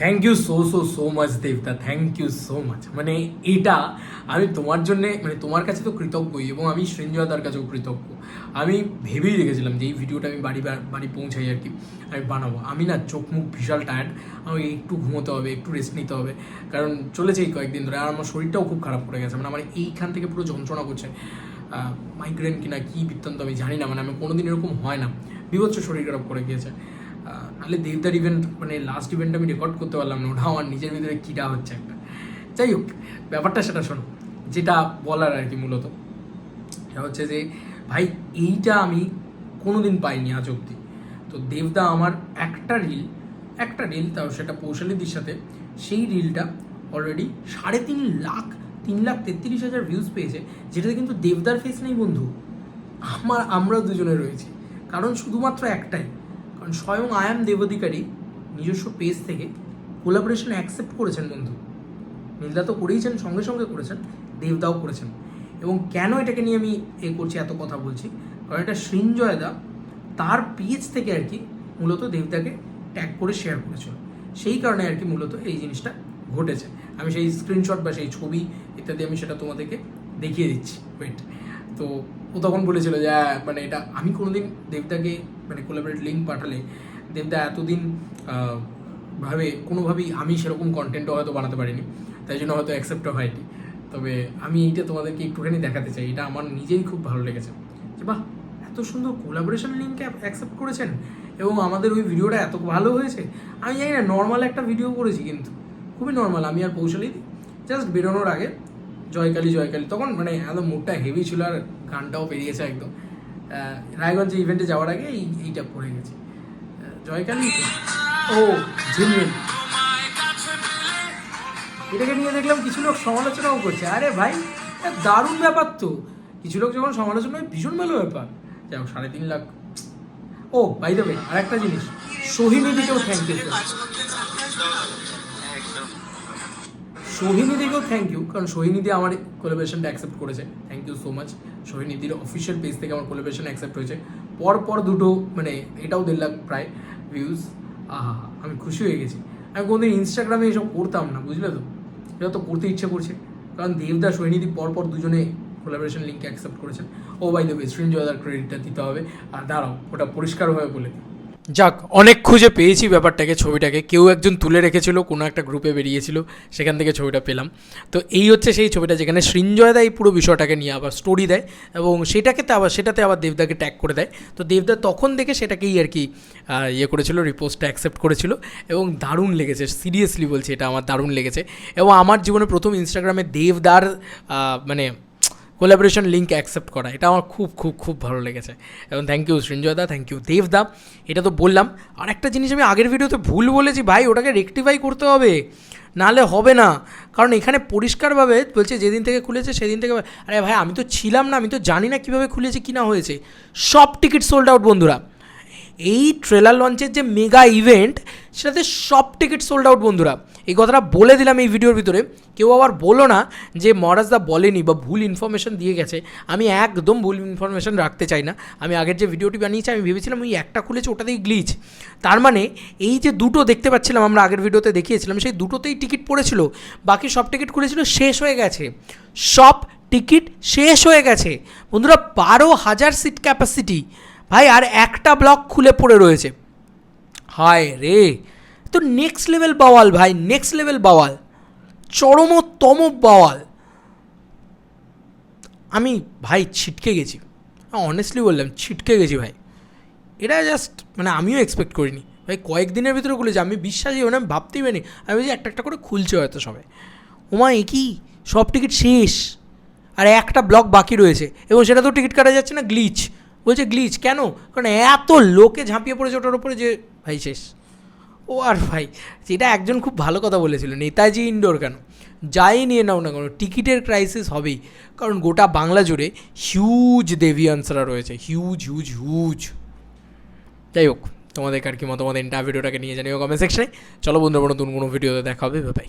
Thank you so so so much দেবদা thank you so much মানে এটা আমি তোমার জন্যে মানে তোমার কাছে তো কৃতজ্ঞই এবং আমি সৃঞ্জয়দার কাছেও কৃতজ্ঞ। আমি ভেবেই রেখেছিলাম যে এই ভিডিওটা আমি বাড়ি বাড়ি পৌঁছাই আর কি, আমি বানাবো। আমি না চোখ মুখ বিশাল টায়ার্ড আমাকে একটু ঘুমোতে হবে, একটু রেস্ট নিতে হবে। কারণ চলেছে এই কয়েকদিন ধরে আর আমার শরীরটাও খুব খারাপ করে গেছে। মানে আমার এইখান থেকে পুরো যন্ত্রণা করছে। মাইগ্রেন কিনা কী বৃত্তান্ত আমি জানি না। মানে আমি কোনোদিন এরকম হয় না। বিভৎস শরীর খারাপ করে গিয়েছে। নাহলে দেবদার ইভেন্ট মানে লাস্ট ইভেন্ট আমি রেকর্ড করতে পারলাম না ওটা আমার নিজের ভিতরে কীটা হচ্ছে একটা। যাই হোক, ব্যাপারটা সেটা শোনো, যেটা বলার আর কি মূলত। সেটা হচ্ছে যে, ভাই, এইটা আমি কোনো দিন পাইনি আজ অব্দি তো দেবদা আমার একটা রিল একটা রিল তাও সেটা পৌশালিদির সাথে, সেই রিলটা অলরেডি সাড়ে তিন লাখ তিন লাখ তেত্রিশ হাজার ভিউজ পেয়েছে, যেটাতে কিন্তু দেবদার ফেস নেই বন্ধু। আমার, আমরা দুজনে রয়েছি। কারণ শুধুমাত্র একটাই। স্বয়ং আয়াম দেবধিকারী নিজস্ব পেজ থেকে কোলাবোরেশন অ্যাকসেপ্ট করেছেন বন্ধু। নীলদা তো করেইছেন, সঙ্গে সঙ্গে করেছেন, দেবদাও করেছেন। এবং কেন এটাকে নিয়ে আমি এ করছি, এত কথা বলছি? কারণ এটা সৃঞ্জয়দা তার পেজ থেকে আর কি মূলত দেবদাকে ট্যাগ করে শেয়ার করেছিল। সেই কারণে আর কি মূলত এই জিনিসটা ঘটেছে। আমি সেই স্ক্রিনশট বা সেই ছবি ইত্যাদি আমি সেটা তোমাদেরকে দেখিয়ে দিচ্ছি। ওয়েট তো ও তখন বলেছিল যে "হ্যাঁ, মানে এটা আমি কোনোদিন দেবদাকে মানে কোলাবরেট লিঙ্ক পাঠালে দেবদা এতদিন ভাবে কোনোভাবেই আমি সেরকম কন্টেন্টও হয়তো বানাতে পারিনি। তাই জন্য হয়তো অ্যাকসেপ্টও হয়নি। তবে আমি এইটা তোমাদেরকে একটুখানি দেখাতে চাই। এটা আমার নিজেই খুব ভালো লেগেছে। যে বাহ এত সুন্দর কোলাবোরেশন লিঙ্ক অ্যাকসেপ্ট করেছেন এবং আমাদের ওই ভিডিওটা এত ভালো হয়েছে। আমি জানি না নর্মাল একটা ভিডিও করেছি কিন্তু। খুবই নর্মাল আমি আর কৌশলী জাস্ট বেরোনোর আগে জয়কালী জয়কালী তখন মানে একদম মুডটা হেভি ছিল আর গানটাও বেরিয়েছে একদম। রায়গঞ্জ ইভেন্টে যাওয়ার আগে এই এইটা পড়ে গেছে। জয়কালী ও ঝিলমিল এটাকে নিয়ে দেখলাম কিছু লোক সমালোচনাও করছে। আরে ভাই দারুণ ব্যাপার তো। কিছু লোক যখন সমালোচনা হয় ভীষণ ভালো ব্যাপার। যাই হোক, সাড়ে তিন লাখ। ও বাই ওয়ে আর একটা জিনিস সোহিনীদিকেও থ্যাংক ইউ সোহিনীদিকেও থ্যাংক ইউ কারণ সোহিনীদি আমার কোলাবোরেশনটা অ্যাকসেপ্ট করেছে। থ্যাংক ইউ সো মাচ সোহিনীদির অফিসিয়াল পেজ থেকে আমার কোলাবোরেশন অ্যাকসেপ্ট হয়েছে। পর পর দুটো মানে এটাও দেড় লাখ প্রায় ভিউজ আহা, আমি খুশি হয়ে গেছি। আমি কোনোদিন ইনস্টাগ্রামে এসব করতাম না, বুঝলে তো? এটা তো করতে ইচ্ছে করছে। কারণ দেবদা সৈনিধি পরপর দুজনে কোলাবোরেশন লিঙ্ক অ্যাকসেপ্ট করেছেন। ও বাই দ্য ওয়ে ক্রেডিটটা দিতে হবে। আর দাঁড়াও, ওটা পরিষ্কারভাবে বলে দিই। যাক, অনেক খুঁজে পেয়েছি ব্যাপারটাকে, ছবিটাকে। কেউ একজন তুলে রেখেছিল, কোনো একটা গ্রুপে বেরিয়েছিল, সেখান থেকে ছবিটা পেলাম। তো এই হচ্ছে সেই ছবিটা যেখানে সৃঞ্জয় এই পুরো বিষয়টাকে নিয়ে আবার স্টোরি দেয় এবং সেটাকে আবার, সেটাতে আবার দেবদাকে ট্যাগ করে দেয়। তো দেবদা তখন দেখে সেটাকেই আর কি ইয়ে করেছিল রিপোস্টটা অ্যাকসেপ্ট করেছিল এবং দারুণ লেগেছে সিরিয়াসলি বলছি, এটা আমার দারুণ লেগেছে। এবং আমার জীবনে প্রথম ইনস্টাগ্রামে দেবদার মানে কোলাবোরেশন লিঙ্ক অ্যাকসেপ্ট করা। এটা আমার খুব খুব খুব ভালো লেগেছে। এবং থ্যাংক ইউ সৃঞ্জয়দা থ্যাংক ইউ দেবদা এটা তো বললাম। আর একটা জিনিস আমি আগের ভিডিওতে ভুল বলেছি, ভাই, ওটাকে রেকটিফাই করতে হবে। নাহলে হবে না। কারণ এখানে পরিষ্কারভাবে বলছে, যেদিন থেকে খুলেছে সেদিন থেকে আরে ভাই, আমি তো ছিলাম না, আমি তো জানি না কীভাবে খুলেছে, কি না হয়েছে। সব টিকিট সোল্ড আউট বন্ধুরা। এই ট্রেলার লঞ্চের যে মেগা ইভেন্ট সেটাতে সব টিকিট সোল্ড আউট বন্ধুরা। এই কথাটা বলে দিলাম এই ভিডিওর ভিতরে। কেউ আবার বলো না যে মহারাজদা বলেনি বা ভুল ইনফরমেশন দিয়ে গেছে। আমি একদম ভুল ইনফরমেশন রাখতে চাই না। আমি আগের যে ভিডিওটি বানিয়েছি, আমি ভেবেছিলাম ওই একটা খুলেছে, ওটাতেই গ্লিচ তার মানে এই যে দুটো দেখতে পাচ্ছিলাম, আমরা আগের ভিডিওতে দেখিয়েছিলাম, সেই দুটোতেই টিকিট পড়েছিল। বাকি সব টিকিট খুলেছিল, শেষ হয়ে গেছে। সব টিকিট শেষ হয়ে গেছে। বন্ধুরা, বারো হাজার সিট ক্যাপাসিটি ভাই, আর একটা ব্লক খুলে পড়ে রয়েছে। হায় রে, তো নেক্সট লেভেল বাওয়াল ভাই নেক্সট লেভেল বাওয়াল। চরমতম বাওয়াল। আমি ভাই ছিটকে গেছি। অনেস্টলি বললাম, ছিটকে গেছি ভাই। এটা জাস্ট মানে আমিও এক্সপেক্ট করিনি। ভাই, কয়েকদিনের ভিতরে খুলেছে আমি বিশ্বাসই মানে আমি ভাবতেই পারিনি। আমি বলছি একটা একটা করে খুলছে হয়তো সবাই। ওমা, এ কি? সব টিকিট শেষ। আর একটা ব্লক বাকি রয়েছে। এবং সেটা তো টিকিট কাটা যাচ্ছে না গ্লিচ বলছে, গ্লিচ, কেন? কারণ এত লোকে ঝাঁপিয়ে পড়েছে ওটার উপরে যে, ভাই, শেষ। ও আর ভাই যেটা একজন খুব ভালো কথা বলেছিল, নেতাজি ইনডোর কেন? যাই নিয়ে নাও না কেন, টিকিটের ক্রাইসিস হবেই। কারণ গোটা বাংলা জুড়ে হিউজ দেভিয়ান্সরা রয়েছে হিউজ হিউজ হিউজ যাই হোক, তোমাদের আর কি মতামত এন্টার ভিডিওটাকে নিয়ে জানিও কমেন্ট সেকশনে চলো বন্ধুরা, নতুন কোনো ভিডিওতে দেখা হবে বাই